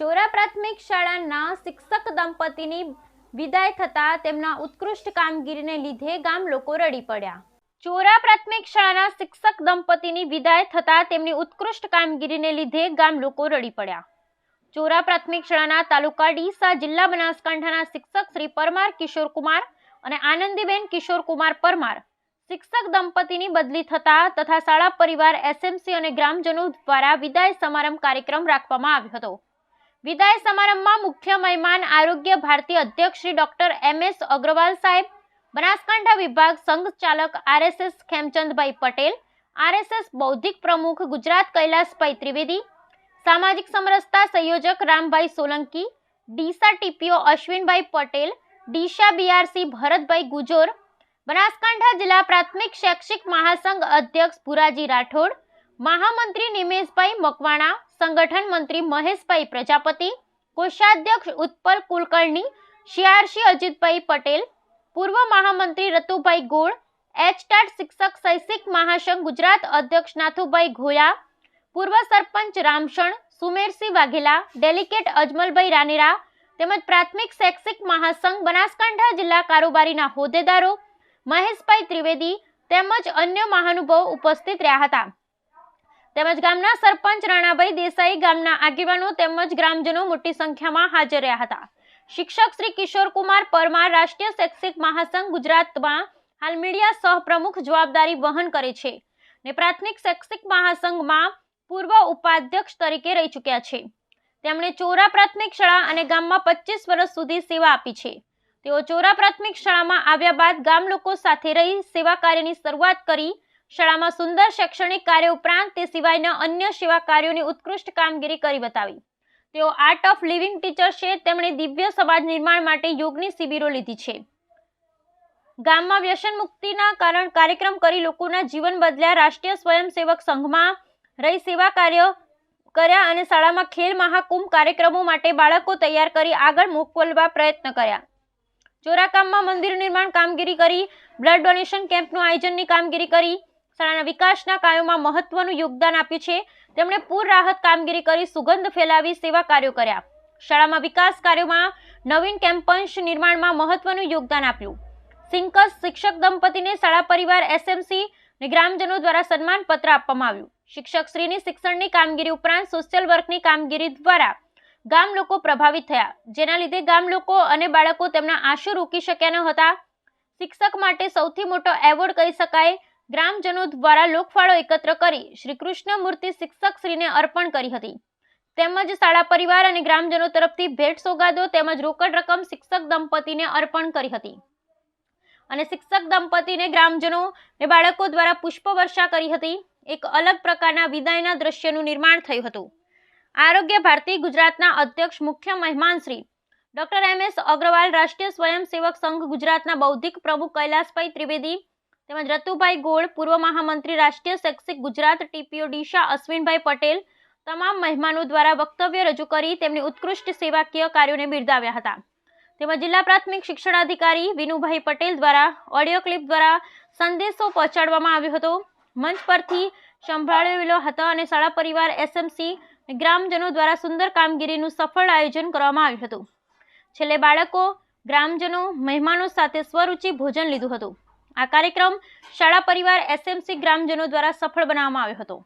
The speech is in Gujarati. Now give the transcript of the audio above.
ચોરા પ્રાથમિક શાળાના શિક્ષક દંપતીની વિદાય થતા તેમના ઉત્કૃષ્ટ કામગીરીને લીધે ગામ લોકો રડી પડ્યા. ચોરા પ્રાથમિક શાળાના શિક્ષક દંપતીની વિદાય થતા તેમની ઉત્કૃષ્ટ કામગીરીને લીધે ગામ લોકો રડી પડ્યા. ચોરા પ્રાથમિક શાળાના તાલુકા ડીસા જિલ્લા બનાસકાંઠાના શિક્ષક શ્રી પરમાર કિશોરકુમાર અને આનંદીબેન કિશોરકુમાર પરમાર શિક્ષક દંપતીની બદલી થતા તથા શાળા પરિવાર, એસએમસી અને ગ્રામજનો દ્વારા વિદાય સમારંભ કાર્યક્રમ રાખવામાં આવ્યો હતો. વિદાય સમારંભમાં મુખ્ય મહેમાન આરોગ્ય ભારતી અધ્યક્ષ Shri doctor M S Agrawal સાહેબ, બનાસકાંઠા વિભાગ સંઘ ચાલક આરએસએસ ખેમચંદભાઈ પટેલ, આરએસએસ બૌદ્ધિક પ્રમુખ ગુજરાત કૈલાસભાઈ ત્રિવેદી, સામાજિક સમરસતા સંયોજક રામભાઈ સોલંકી, ડીસા ટીપીઓ અશ્વિનભાઈ પટેલ ડીશા બીઆરસી ભરતભાઈ ગુજોર, બનાસકાંઠા જિલ્લા પ્રાથમિક શૈક્ષિક મહાસંઘ અધ્યક્ષ ભુરાજી રાઠોડ, મહામંત્રી નિમેશભાઈ મકવાણા સંગઠન મંત્રી મહેશભાઈ પ્રજાપતિ, કોષાધ્યક્ષ ઉત્પલ કુલકર્ણી શિયારશી અજીતભાઈ પટેલ, પૂર્વ મહામંત્રી રતુભાઈ ગોળ, એચટાટ શિક્ષક શૈક્ષિક મહાસંઘ ગુજરાત અધ્યક્ષ નાથુભાઈ ઘોયા, પૂર્વ સરપંચ રામશણ, સુમેરસિંહ વાઘેલા ડેલિકેટ અજમલભાઈ રાનેરા, તેમજ પ્રાથમિક શૈક્ષિક મહાસંઘ બનાસકાંઠા જિલ્લા કારોબારીના હોદ્દેદારો મહેશભાઈ ત્રિવેદી તેમજ અન્ય મહાનુભાવો ઉપસ્થિત રહ્યા હતા. તેમજ ગામના સરપંચ રાણાભાઈ દેસાઈ ગામના આગેવાનો તેમજ ગ્રામજનો મોટી સંખ્યામાં હાજર રહ્યા હતા. શિક્ષક શ્રી કિશોરકુમાર પરમાર રાષ્ટ્રીય શૈક્ષિક મહાસંઘ ગુજરાતમાં હાલ મીડિયા સહપ્રમુખ જવાબદારી વહન કરે છે ને પ્રાથમિક શૈક્ષિક મહાસંઘમાં પૂર્વ ઉપાધ્યક્ષ તરીકે રહી ચૂક્યા છે. તેમણે ચોરા પ્રાથમિક શાળા અને ગામમાં પચીસ વર્ષ સુધી સેવા આપી છે. તેઓ ચોરા પ્રાથમિક શાળામાં આવ્યા બાદ ગામ લોકો સાથે રહી સેવા કાર્યની શરૂઆત કરી શાળામાં સુંદર શૈક્ષણિક કાર્ય ઉપરાંત તે સિવાયના અન્ય સેવા કાર્યોની ઉત્કૃષ્ટ કામગીરી કરી બતાવી. તેઓ આર્ટ ઓફ લિવિંગ ટીચર છે. તેમણે દિવ્ય સમાજ નિર્માણ માટે યોગની શિબિરો લીધી છે. ગામમાં વ્યસન મુક્તિના કારણ કાર્યક્રમ કરી લોકોના જીવન બદલ્યા. રાષ્ટ્રીય સ્વયંસેવક સંઘમાં રહી સેવા કાર્ય કર્યા અને શાળામાં ખેલ મહાકુંભ કાર્યક્રમો માટે બાળકો તૈયાર કરી આગળ મોકલવા પ્રયત્ન કર્યા. ચોરાકામમાં મંદિર નિર્માણ કામગીરી કરી. બ્લડ ડોનેશન કેમ્પનું આયોજનની કામગીરી કરી. શાળાના વિકાસના કાર્યોમાં મહત્વનું યોગદાન આપ્યું છે. તેમણે પૂર રાહત કામગીરી કરી સુગંધ ફેલાવી, સેવા કાર્યો કર્યા. શાળામાં વિકાસ કાર્યોમાં નવીન કેમ્પસ નિર્માણમાં મહત્વનું યોગદાન આપ્યું. સિંકસ શિક્ષક દંપતીને શાળા પરિવાર, એસએમસી ને ગ્રામજનો દ્વારા સન્માન પત્ર આપવામાં આવ્યું. શિક્ષક શ્રીની શિક્ષણની કામગીરી ઉપરાંત સોશિયલ વર્કની કામગીરી દ્વારા ગામ લોકો પ્રભાવિત થયા. જેના લીધે ગામ લોકો અને બાળકો તેમના આંસુ રોકી શક્યા ન હતા. શિક્ષક માટે સૌથી મોટો એવોર્ડ કહી શકાય. ગ્રામજનો દ્વારા લોકફાળો એકત્ર કરી શ્રી કૃષ્ણ મૂર્તિ શિક્ષક શ્રીને અર્પણ કરી હતી. તેમજ શાળા પરિવાર અને ગ્રામજનો તરફથી ભેટ સોગાદો તેમજ રોકડ રકમ શિક્ષક દંપતીને અર્પણ કરી હતી. અને શિક્ષક દંપતીને ગ્રામજનો ને બાળકો દ્વારા પુષ્પવર્ષા કરી હતી. એક અલગ પ્રકારના વિદાયના દ્રશ્યનું નિર્માણ થયું હતું. આરોગ્ય ભારતી ગુજરાતના અધ્યક્ષ મુખ્ય મહેમાન Shri doctor M S Agrawal, Rashtriya Swayamsevak Sangh ગુજરાતના બૌદ્ધિક પ્રમુખ કૈલાસભાઈ ત્રિવેદી તેમજ રતુભાઈ ગોળ, પૂર્વ મહામંત્રી રાષ્ટ્રીય શૈક્ષિક ગુજરાત ટીપીઓ ડીશા અશ્વિનભાઈ પટેલ તમામ મહેમાનો દ્વારા વક્તવ્ય રજૂ કરી તેમની ઉત્કૃષ્ટ સેવાકીય કાર્યોને બિરદાવ્યા હતા. તેમજ જિલ્લા પ્રાથમિક શિક્ષણાધિકારી વિનુભાઈ પટેલ દ્વારા ઓડિયો ક્લિપ દ્વારા સંદેશો પહોંચાડવામાં આવ્યો હતો. મંચ પરથી સંભાળેલો હતો અને શાળા પરિવાર, એસએમસી ગ્રામજનો દ્વારા સુંદર કામગીરીનું સફળ આયોજન કરવામાં આવ્યું હતું. છેલ્લે બાળકો, ગ્રામજનો, મહેમાનો સાથે સ્વરૂચિ ભોજન લીધું હતું. આ કાર્યક્રમ શાળા પરિવાર એસએમસી ગ્રામજનો દ્વારા સફળ બનાવવામાં આવ્યો હતો.